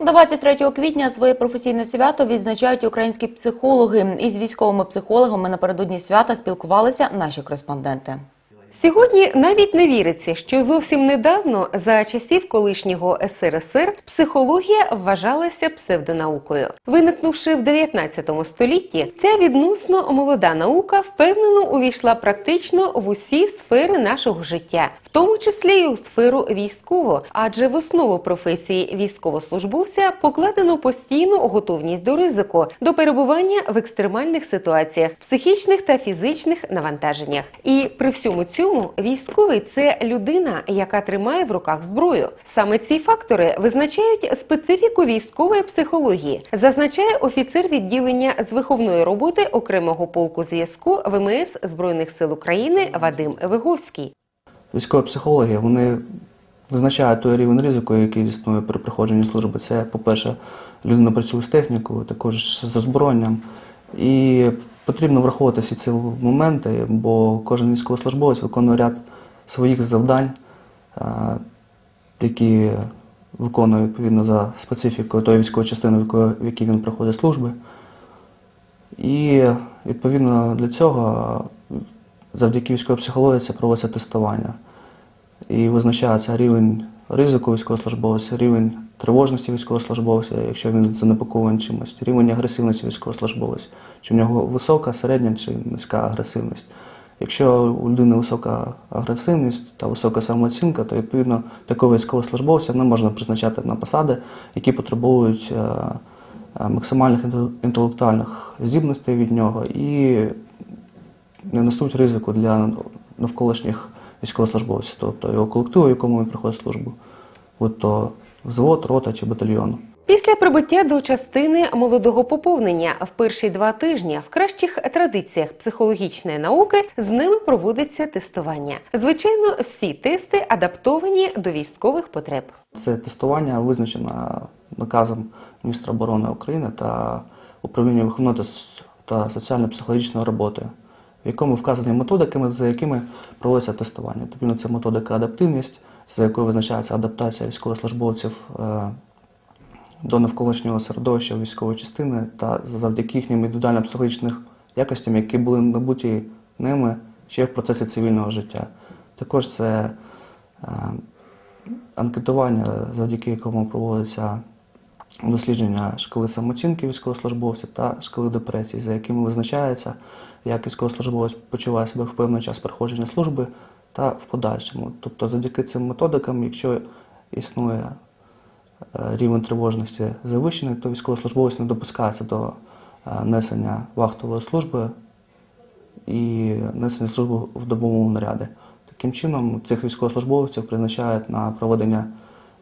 23 квітня своє професійне свято відзначають українські психологи. Із військовими психологами напередодні свята спілкувалися наші кореспонденти. Сьогодні навіть не віриться, що зовсім недавно, за часів колишнього СРСР, психологія вважалася псевдонаукою. Виникнувши в 19 столітті, ця відносно молода наука впевнено увійшла практично в усі сфери нашого життя, тому числі й у сферу військову, адже в основу професії військовослужбовця покладено постійну готовність до ризику, до перебування в екстремальних ситуаціях, психічних та фізичних навантаженнях. І при всьому цьому військовий це людина, яка тримає в руках зброю. Саме ці фактори визначають специфіку військової психології, зазначає офіцер відділення з виховної роботи окремого полку зв'язку ВМС Збройних сил України Вадим Виговський. Військові психологи вони визначають той рівень ризику, який існує при проходженні служби. Це, по-перше, людина працює з технікою, також з озброєнням. І потрібно враховувати всі ці моменти, бо кожен військовослужбовець виконує ряд своїх завдань, які виконує відповідно за специфікою тої військової частини, в якій він проходить служби. І відповідно для цього завдяки військовій психології це проводиться тестування. І визначається рівень ризику військовослужбовця, рівень тривожності військовослужбовця, якщо він занепокований чимось, рівень агресивності військовослужбовця, чи в нього висока, середня чи низька агресивність. Якщо у людини висока агресивність та висока самооцінка, то відповідно такого військовослужбовця не можна призначати на посади, які потребують е, е, максимальних інтел- інтелектуальних здібностей від нього і не несуть ризику для навколишніх військовослужбовців, тобто його колективу, в якому він проходить службу, будь то взвод, рота чи батальйон. Після прибуття до частини молодого поповнення в перші два тижні в кращих традиціях психологічної науки з ними проводиться тестування. Звичайно, всі тести адаптовані до військових потреб. Це тестування визначено наказом міністра оборони України та управління виховної та соціально-психологічної роботи, в якому вказані методики, за якими проводиться тестування. Тобто це методика адаптивність, за якою визначається адаптація військовослужбовців е, до навколишнього середовища військової частини та завдяки їхнім індивідуальним психологічним якостям, які були набуті ними ще в процесі цивільного життя. Також це е, анкетування, завдяки якому проводиться дослідження шкали самооцінки військовослужбовців та шкали депресії, за якими визначається, як військовослужбовець почуває себе в певний час проходження служби та в подальшому. Тобто, завдяки цим методикам, якщо існує е, рівень тривожності завищений, то військовослужбовець не допускається до е, несення вахтової служби і несення служби в добовому наряді. Таким чином, цих військовослужбовців призначають на проведення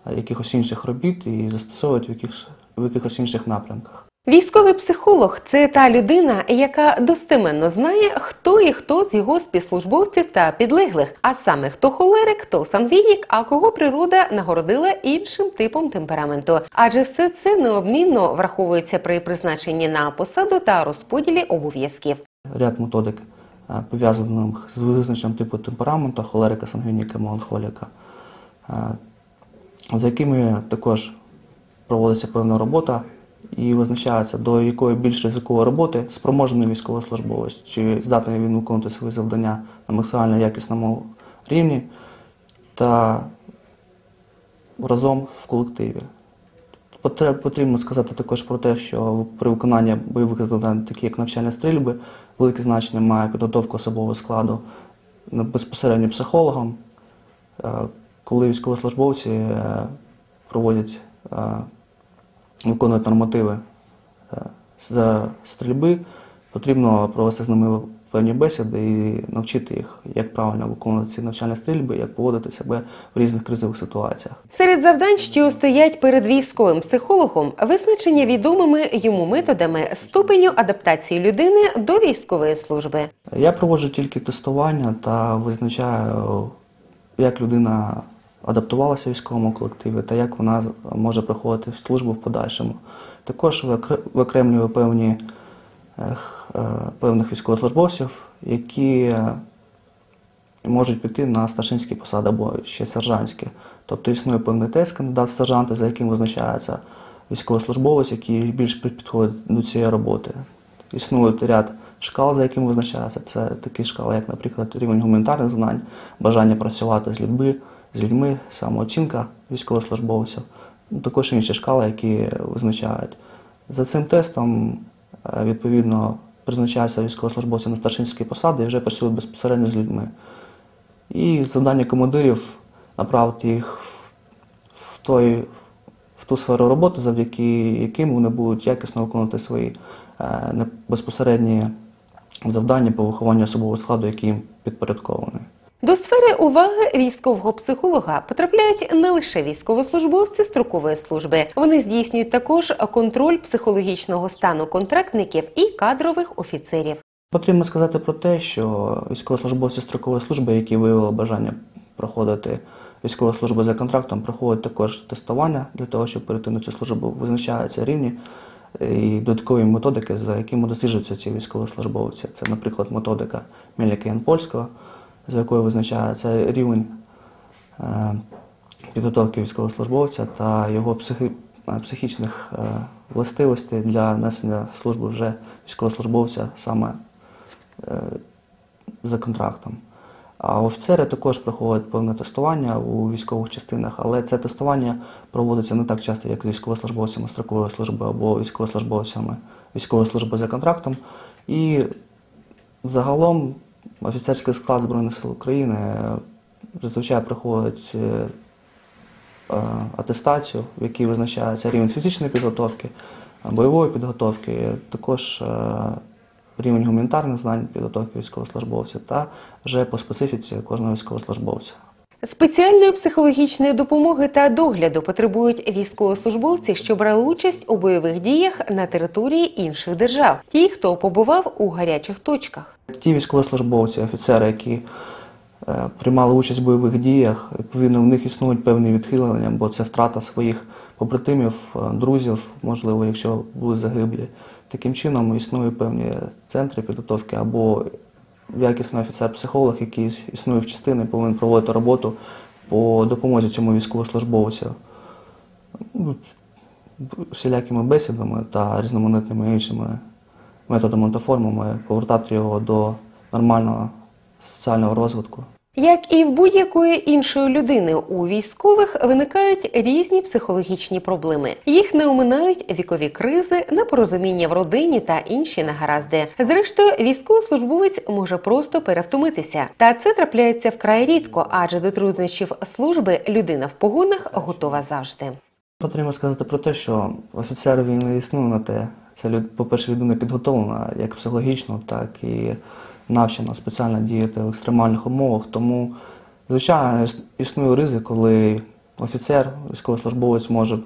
е, якихось інших робіт і застосовують в якихось, в якихось інших напрямках. Військовий психолог це та людина, яка достеменно знає, хто і хто з його співслужбовців та підлеглих, а саме хто холерик, хто сангвінік, а кого природа нагородила іншим типом темпераменту. Адже все це необмінно враховується при призначенні на посаду та розподілі обов'язків. Ряд методик, е, пов'язаних з визначенням типу темпераменту, холерика, сангвініка, меланхоліка, е, за якими також проводиться певна робота і визначається, до якої більш ризикової роботи спроможний військовослужбовець, чи здатний він виконувати свої завдання на максимально якісному рівні та разом в колективі. Потрібно сказати також про те, що при виконанні бойових завдань, такі як навчальні стрільби, велике значення має підготовка особового складу безпосередньо психологом, Е, коли військовослужбовці е, проводять, е, виконують нормативи е, стрільби, потрібно провести з ними певні бесіди і навчити їх, як правильно виконувати ці навчальні стрільби, як поводити себе в різних кризових ситуаціях. Серед завдань, що стоять перед військовим психологом, визначення відомими йому методами ступеню адаптації людини до військової служби. Я проводжу тільки тестування та визначаю, як людина адаптувалася в військовому колективі та як вона може проходити службу в подальшому. Також викр- виокремлюю певні, е, певних військовослужбовців, які е, можуть піти на старшинські посади або ще сержантські. Тобто існує певний тест кандидат в сержанти, за яким визначається військовослужбовець, який більш підходить до цієї роботи. Існує ряд шкал, за якими визначається. Це такі шкали, як, наприклад, рівень гуманітарних знань, бажання працювати з людьми, з людьми, самооцінка військовослужбовців. Ну, також інші шкали, які визначають. За цим тестом, е, відповідно, призначаються військовослужбовці на старшинські посади і вже працюють безпосередньо з людьми. І завдання командирів направити їх в, той, в ту сферу роботи, завдяки яким вони будуть якісно виконувати свої е, безпосередні завдання по вихованню особового складу, який їм підпорядкований. До сфери уваги військового психолога потрапляють не лише військовослужбовці строкової служби. Вони здійснюють також контроль психологічного стану контрактників і кадрових офіцерів. Потрібно сказати про те, що військовослужбовці строкової служби, які виявили бажання проходити військову службу за контрактом, проходять також тестування для того, щоб перейти на цю службу. Визначаються рівні і додаткові методики, за якими досліджуються ці військовослужбовці. Це, наприклад, методика Мельника Польського, за якою визначається рівень е, підготовки військовослужбовця та його психічних е, властивостей для несення служби вже військовослужбовця саме е, за контрактом. А офіцери також проходять певне тестування у військових частинах, але це тестування проводиться не так часто, як з військовослужбовцями строкової служби або військовослужбовцями військової служби за контрактом. І загалом офіцерський склад Збройних сил України е, зазвичай проходить е, е, атестацію, в якій визначається рівень фізичної підготовки, бойової підготовки, також рівень гуманітарних знань підготовки військовослужбовця та вже по специфіці кожного військовослужбовця. Спеціальної психологічної допомоги та догляду потребують військовослужбовці, що брали участь у бойових діях на території інших держав, ті, хто побував у гарячих точках. Ті військовослужбовці, офіцери, які е, приймали участь в бойових діях, відповідно, в них існують певні відхилення, бо це втрата своїх побратимів, е, друзів, можливо, якщо були загиблі. Таким чином існують певні центри підготовки або якісний офіцер-психолог, який існує в частині, повинен проводити роботу по допомозі цьому військовослужбовцю Ну, всілякими бесідами та різноманітними іншими методами та формами повертати його до нормального соціального розвитку. Як і в будь-якої іншої людини, у військових виникають різні психологічні проблеми. Їх не оминають вікові кризи, непорозуміння в родині та інші негаразди. Зрештою, військовослужбовець може просто перевтомитися. Та це трапляється вкрай рідко, адже до труднощів служби людина в погонах готова завжди. Потрібно сказати про те, що офіцер він не існує на те. Це люд- по-перше, людина підготовлена як психологічно, так і навчена спеціально діяти в екстремальних умовах. Тому, звичайно, іс- існує ризик, коли офіцер, військовослужбовець може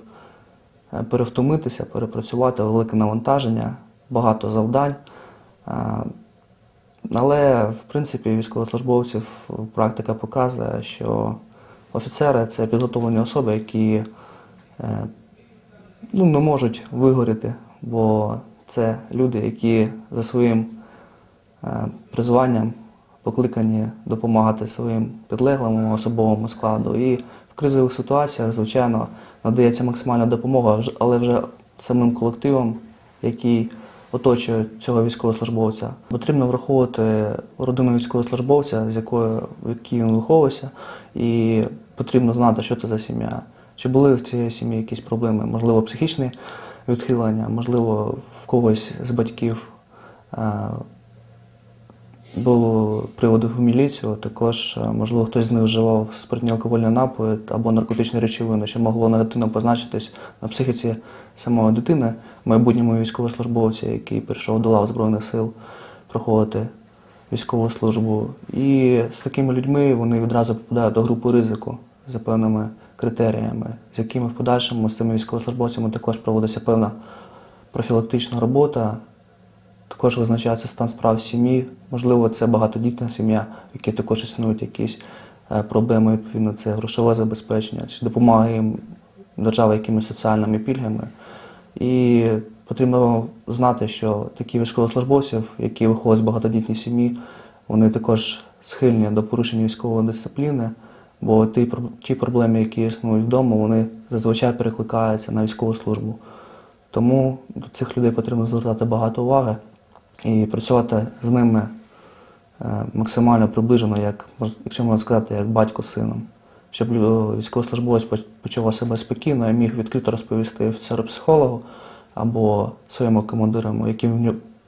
е, перевтомитися, перепрацювати велике навантаження, багато завдань. Е, Але, в принципі, військовослужбовців практика показує, що офіцери це підготовлені особи, які е, ну, не можуть вигоріти, бо це люди, які за своїм призванням покликані допомагати своїм підлеглому особовому складу. І в кризових ситуаціях, звичайно, надається максимальна допомога, але вже самим колективом, який оточує цього військовослужбовця. Потрібно враховувати родину військовослужбовця, з якою в якій він виховувався, і потрібно знати, що це за сім'я. Чи були в цій сім'ї якісь проблеми, можливо, психічні відхилення, можливо, в когось з батьків е, було приводи в міліцію, також, е, можливо, хтось з них вживав спиртні алкогольні напої або наркотичні речовини, що могло негативно позначитись на психіці самої дитини, майбутньому військовослужбовця, який прийшов до лав Збройних сил проходити військову службу. І з такими людьми вони відразу попадають до групи ризику за певними критеріями, з якими в подальшому з цими військовослужбовцями також проводиться певна профілактична робота, також визначається стан справ сім'ї. Можливо, це багатодітна сім'я, в якій також існують якісь е, проблеми, відповідно, це грошове забезпечення, чи допомагає їм держава якимись соціальними пільгами. І потрібно знати, що такі військовослужбовці, які виходять з багатодітні сім'ї, вони також схильні до порушення військової дисципліни, Бо ті, ті проблеми, які існують вдома, вони зазвичай перекликаються на військову службу. Тому до цих людей потрібно звертати багато уваги і працювати з ними е, максимально приближено, як якщо можна сказати, як батько з сином, щоб військовослужбовець почував себе спокійно і міг відкрито розповісти офіцеру психологу або своєму командиру, які,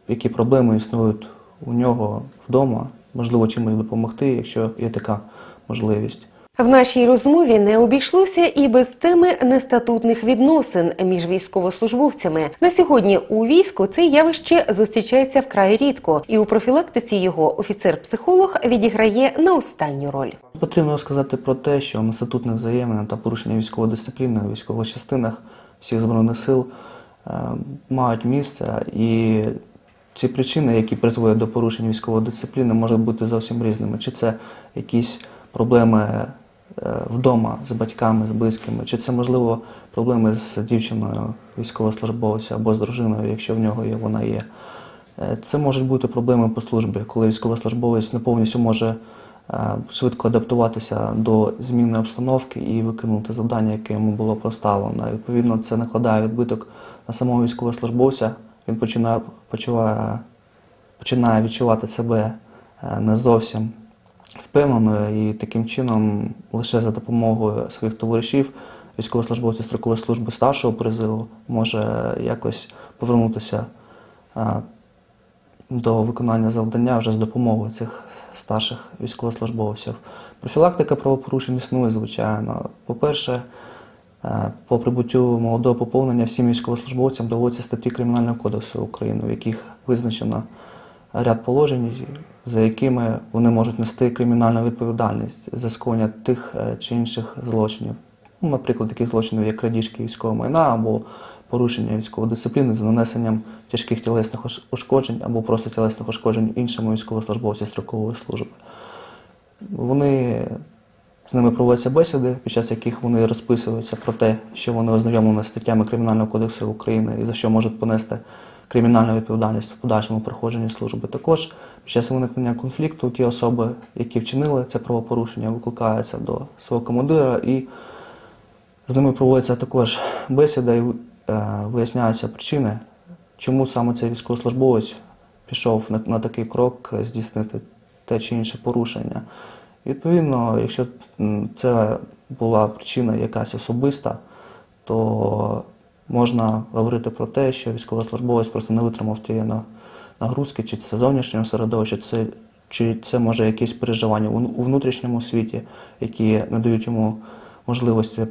які проблеми існують у нього вдома, можливо, чимось допомогти, якщо є така можливість. В нашій розмові не обійшлося і без теми нестатутних відносин між військовослужбовцями. На сьогодні у війську це явище зустрічається вкрай рідко, і у профілактиці його офіцер-психолог відіграє не останню роль. Потрібно сказати про те, що на статутних взаємин та порушення військової дисципліни у військових частинах всіх збройних сил е, мають місце, і ці причини, які призводять до порушення військової дисципліни, можуть бути зовсім різними. Чи це якісь проблеми вдома з батьками, з близькими, чи це можливо проблеми з дівчиною військовослужбовця або з дружиною, якщо в нього є, вона є. Е, Це можуть бути проблеми по службі, коли військовослужбовець не повністю може е, швидко адаптуватися до зміни обстановки і виконувати завдання, яке йому було поставлено. Відповідно, це накладає відбиток на самого військовослужбовця. Він починає, почуває, починає відчувати себе е, не зовсім впевненою і таким чином лише за допомогою своїх товаришів військовослужбовців строкової служби старшого призиву може якось повернутися е, до виконання завдання вже з допомогою цих старших військовослужбовців. Профілактика правопорушень існує, звичайно. По-перше, е, по прибуттю молодого поповнення всім військовослужбовцям доводяться статті Кримінального кодексу України, в яких визначено ряд положень, за якими вони можуть нести кримінальну відповідальність за скоєння тих е, чи інших злочинів. Ну, наприклад, таких злочинів, як крадіжки військового майна або порушення військової дисципліни з нанесенням тяжких тілесних ушкоджень або просто тілесних ушкоджень іншому військовослужбовцю строкової служби. Вони з ними проводяться бесіди, під час яких вони розписуються про те, що вони ознайомлені з статтями Кримінального кодексу України і за що можуть понести кримінальну відповідальність в подальшому проходженні служби. Також під час виникнення конфлікту ті особи, які вчинили це правопорушення, викликаються до свого командира і з ними проводиться також бесіда і е, виясняються причини, чому саме цей військовослужбовець пішов на, на такий крок е, здійснити те чи інше порушення. Відповідно, якщо це була причина якась особиста, то можна говорити про те, що військовослужбовець просто не витримав тієї на- нагрузки, чи це зовнішнього середовища, це, чи це може якісь переживання у внутрішньому світі, які не дають йому можливості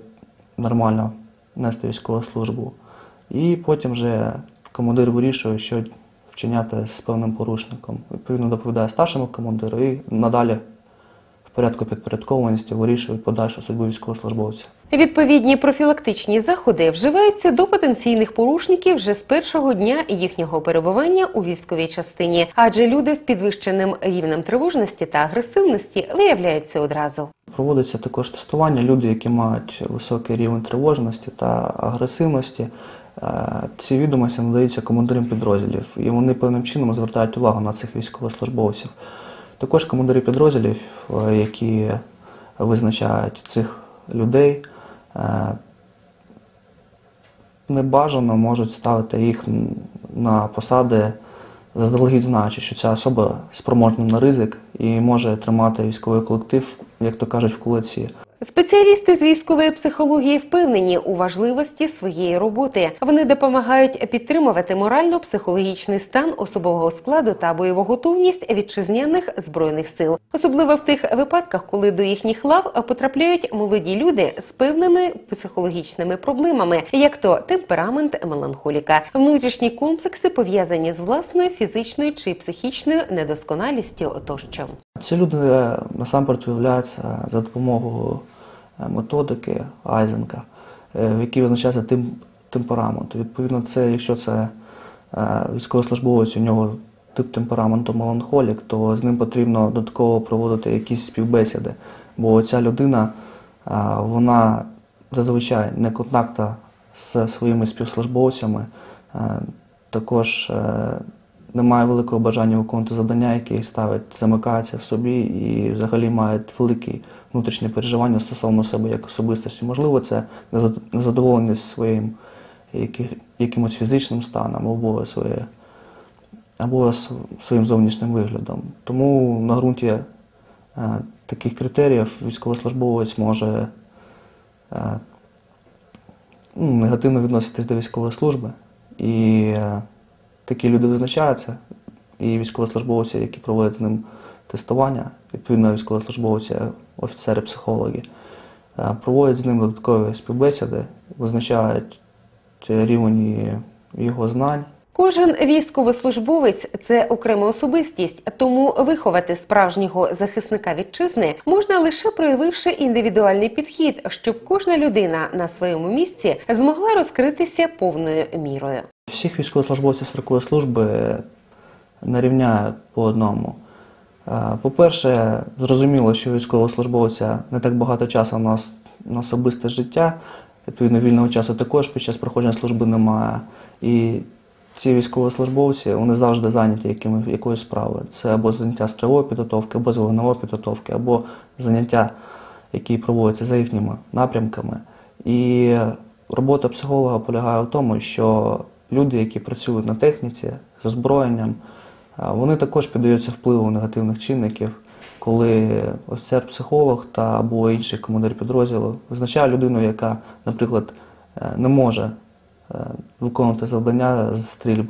нормально нести військову службу. І потім вже командир вирішує, що вчиняти з певним порушником. Відповідно, доповідає старшому командиру і надалі в порядку підпорядкованості вирішують подальшу судьбу військовослужбовця. Відповідні профілактичні заходи вживаються до потенційних порушників вже з першого дня їхнього перебування у військовій частині, адже люди з підвищеним рівнем тривожності та агресивності виявляються одразу. Проводиться також тестування. Люди, які мають високий рівень тривожності та агресивності, е, ці відомості надаються командирам підрозділів, і вони певним чином звертають увагу на цих військовослужбовців. Також командири підрозділів, е, які визначають цих людей, е, небажано можуть ставити їх на посади, заздалегідь знаючи, що ця особа спроможна на ризик і може тримати військовий колектив, як то кажуть, в кулаці. Спеціалісти з військової психології впевнені у важливості своєї роботи. Вони допомагають підтримувати морально-психологічний стан особового складу та бойову готовність вітчизняних збройних сил, особливо в тих випадках, коли до їхніх лав потрапляють молоді люди з певними психологічними проблемами, як то темперамент меланхоліка, внутрішні комплекси пов'язані з власною фізичною чи психічною недосконалістю тощо. Ці люди насамперед виявляються за допомогою методики Айзенка, е, в якій визначається тим, темперамент. Відповідно, це, якщо це е, військовослужбовець, у нього тип темпераменту меланхолік, то з ним потрібно додатково проводити якісь співбесіди. Бо ця людина, е, вона зазвичай не контакта з своїми співслужбовцями, е, також е, немає великого бажання виконувати завдання, які ставить, замикаються в собі і взагалі мають великі внутрішні переживання стосовно себе як особистості. Можливо, це незад- незадоволеність своїм якимось фізичним станом або своє, або своїм зовнішнім виглядом. Тому на ґрунті е, таких критеріїв військовослужбовець може е, ну, негативно відноситись до військової служби. І е, такі люди визначаються, і військовослужбовці, які проводять з ним тестування, відповідно військовослужбовці, офіцери, психологи, е, проводять з ним додаткові співбесіди, визначають рівень його знань. Кожен військовослужбовець це окрема особистість, тому виховати справжнього захисника вітчизни можна лише проявивши індивідуальний підхід, щоб кожна людина на своєму місці змогла розкритися повною мірою. Всіх військовослужбовців строкової служби не рівняють по одному. Е, По-перше, зрозуміло, що військовослужбовця не так багато часу на, на особисте життя, відповідно, вільного часу також під час проходження служби немає. І ці військовослужбовці вони завжди зайняті якими, якоюсь справою. Це або заняття строєвої підготовки, або з вогневої підготовки, або заняття, які проводяться за їхніми напрямками. І робота психолога полягає в тому, що люди, які працюють на техніці з озброєнням, вони також піддаються впливу негативних чинників, коли офіцер-психолог та або інший командир підрозділу визначає людину, яка, наприклад, е, не може е, виконувати завдання з стрільб,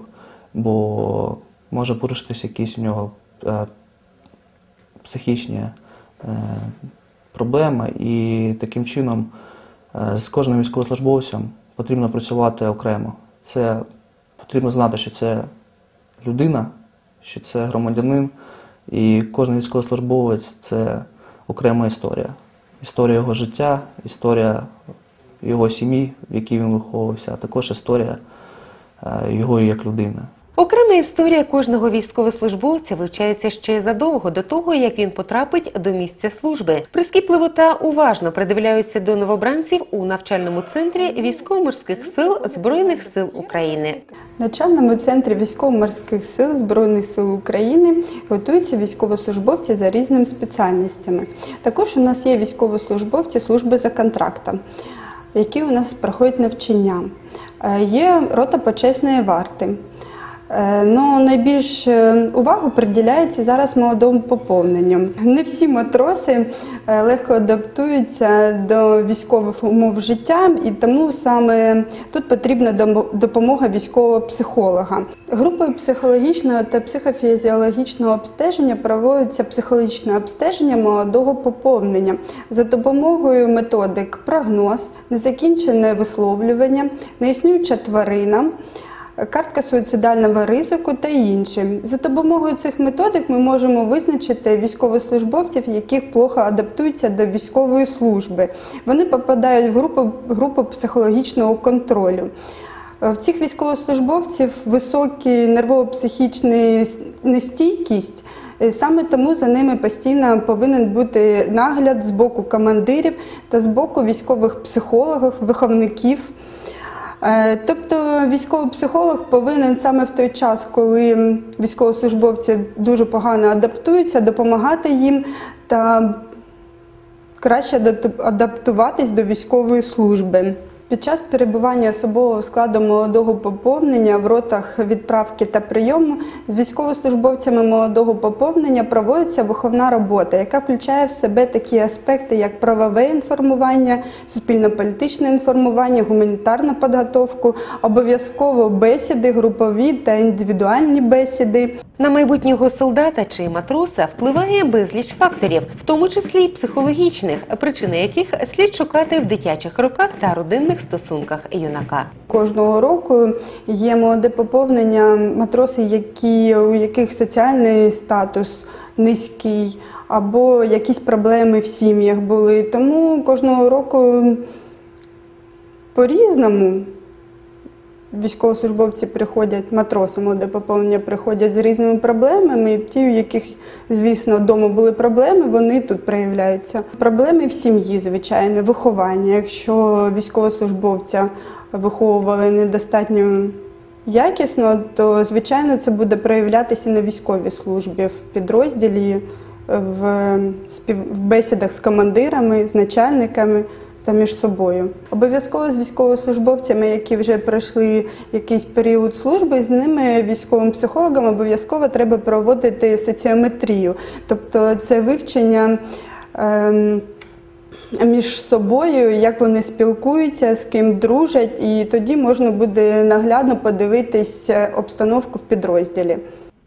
бо може порушитися якісь у нього е, психічні проблеми, і таким чином з кожним військовослужбовцем потрібно працювати окремо. Це потрібно знати, що це людина, що це громадянин, і кожен військовослужбовець це окрема історія. Історія його життя, історія його сім'ї, в якій він виховувався, а також історія е, його як людини. Окрема історія кожного військовослужбовця вивчається ще задовго до того, як він потрапить до місця служби. Прискіпливо та уважно придивляються до новобранців у навчальному центрі військово-морських сил Збройних сил України. Навчальному центрі військово-морських сил Збройних сил України готуються військовослужбовці за різними спеціальностями. Також у нас є військовослужбовці служби за контрактом, які у нас проходять навчання. Е, Є рота почесної варти. Е, Ну, найбільш е, увагу приділяється зараз молодому поповненню. Не всі матроси е, легко адаптуються до військових умов життя, і тому саме тут потрібна допомога військового психолога. Групою психологічного та психофізіологічного обстеження проводиться психологічне обстеження молодого поповнення за допомогою методик прогноз, незакінчене висловлювання, неіснуюча тварина картка суїцидального ризику та інші. За допомогою цих методик ми можемо визначити військовослужбовців, яких плохо адаптуються до військової служби. Вони попадають в групу, групу психологічного контролю. В цих військовослужбовців високий нервово-психічний нестійкість. Саме тому за ними постійно повинен бути нагляд з боку командирів та з боку військових психологів, виховників. Е, Тобто військовий психолог повинен саме в той час, коли військовослужбовці дуже погано адаптуються, допомагати їм та краще адап- адаптуватись до військової служби. Під час перебування особового складу молодого поповнення в ротах відправки та прийому з військовослужбовцями молодого поповнення проводиться виховна робота, яка включає в себе такі аспекти, як правове інформування, суспільно-політичне інформування, гуманітарну підготовку, обов'язково бесіди, групові та індивідуальні бесіди. На майбутнього солдата чи матроса впливає безліч факторів, в тому числі й психологічних, причини яких слід шукати в дитячих роках та родинних стосунках юнака. Кожного року є молоде поповнення матроси, які, у яких соціальний статус низький, або якісь проблеми в сім'ях були. Тому кожного року по-різному військовослужбовці приходять, матроси молоде поповнення приходять з різними проблемами. І ті, у яких, звісно, вдома були проблеми, вони тут проявляються. Проблеми в сім'ї, звичайно, виховання. Якщо військовослужбовця виховували недостатньо якісно, то звичайно це буде проявлятися на військовій службі в підрозділі, в, бесідах з командирами, з начальниками та між собою. Обов'язково з військовослужбовцями, які вже пройшли якийсь період служби, з ними військовим психологам обов'язково треба проводити соціометрію, тобто це вивчення. Ем, між собою, як вони спілкуються, з ким дружать, і тоді можна буде наглядно подивитись е, обстановку в підрозділі.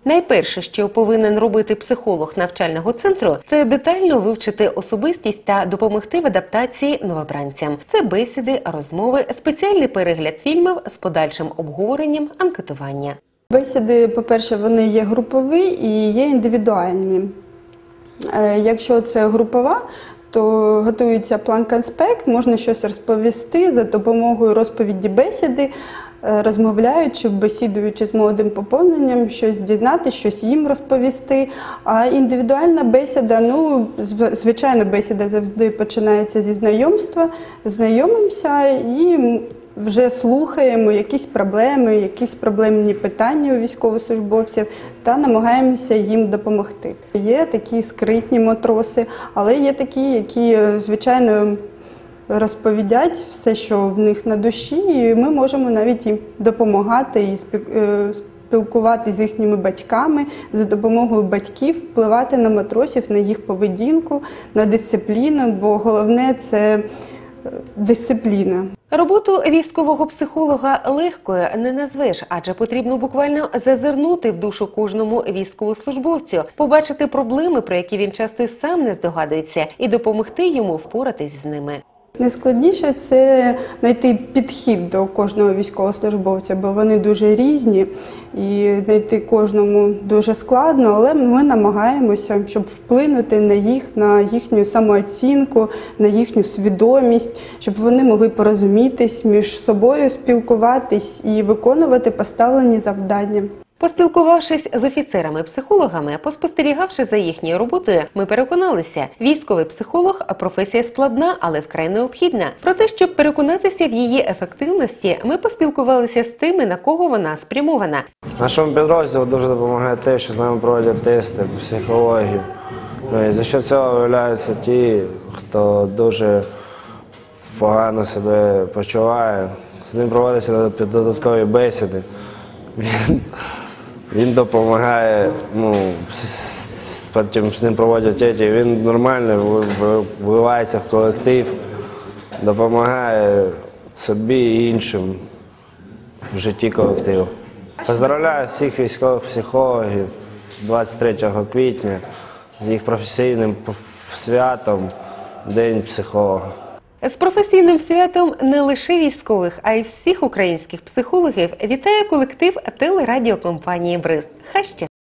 Найперше, що повинен робити психолог навчального центру, це детально вивчити особистість та допомогти в адаптації новобранцям. Це бесіди, розмови, спеціальний перегляд фільмів з подальшим обговоренням, анкетування. Бесіди, по-перше, вони є групові і є індивідуальні. Е, Якщо це групова, то готується план-конспект, можна щось розповісти за допомогою розповіді бесіди, розмовляючи, бесідуючи з молодим поповненням, щось дізнати, щось їм розповісти. А індивідуальна бесіда, ну, зв- звичайно, бесіда завжди починається зі знайомства, знайомимося і вже слухаємо якісь проблеми, якісь проблемні питання у військовослужбовців та намагаємося їм допомогти. Є такі скритні матроси, але є такі, які, е, звичайно, розповідять все, що в них на душі, і ми можемо навіть їм допомагати і е, з їхніми батьками за допомогою батьків, впливати на матросів, на їх поведінку, на дисципліну, бо головне це е, дисципліна. Роботу військового психолога легкою не назвеш, адже потрібно буквально зазирнути в душу кожному військовослужбовцю, побачити проблеми, про які він часто сам не здогадується, і допомогти йому впоратись з ними. Найскладніше це знайти підхід до кожного військовослужбовця, бо вони дуже різні і знайти кожному дуже складно, але ми намагаємося, щоб вплинути на їх, на їхню самооцінку, на їхню свідомість, щоб вони могли порозумітись між собою, спілкуватись і виконувати поставлені завдання. Поспілкувавшись з офіцерами-психологами, поспостерігавши за їхньою роботою, ми переконалися, військовий психолог професія складна, але вкрай необхідна. Про те, щоб переконатися в її ефективності, ми поспілкувалися з тими, на кого вона спрямована. Нашому підрозділу дуже допомагає те, що з нами проводять тести психологів. Ну, за що цього виявляються ті, хто дуже погано себе почуває. З ним проводяться додаткові бесіди. Він допомагає, ну, потім з ним проводять ті, він нормально вливається в колектив, допомагає собі і іншим в житті колективу. Поздравляю всіх військових психологів 23 квітня з їх професійним святом День психолога. З професійним святом не лише військових, а й всіх українських психологів вітає колектив телерадіокомпанії Бриз. Хай щастить!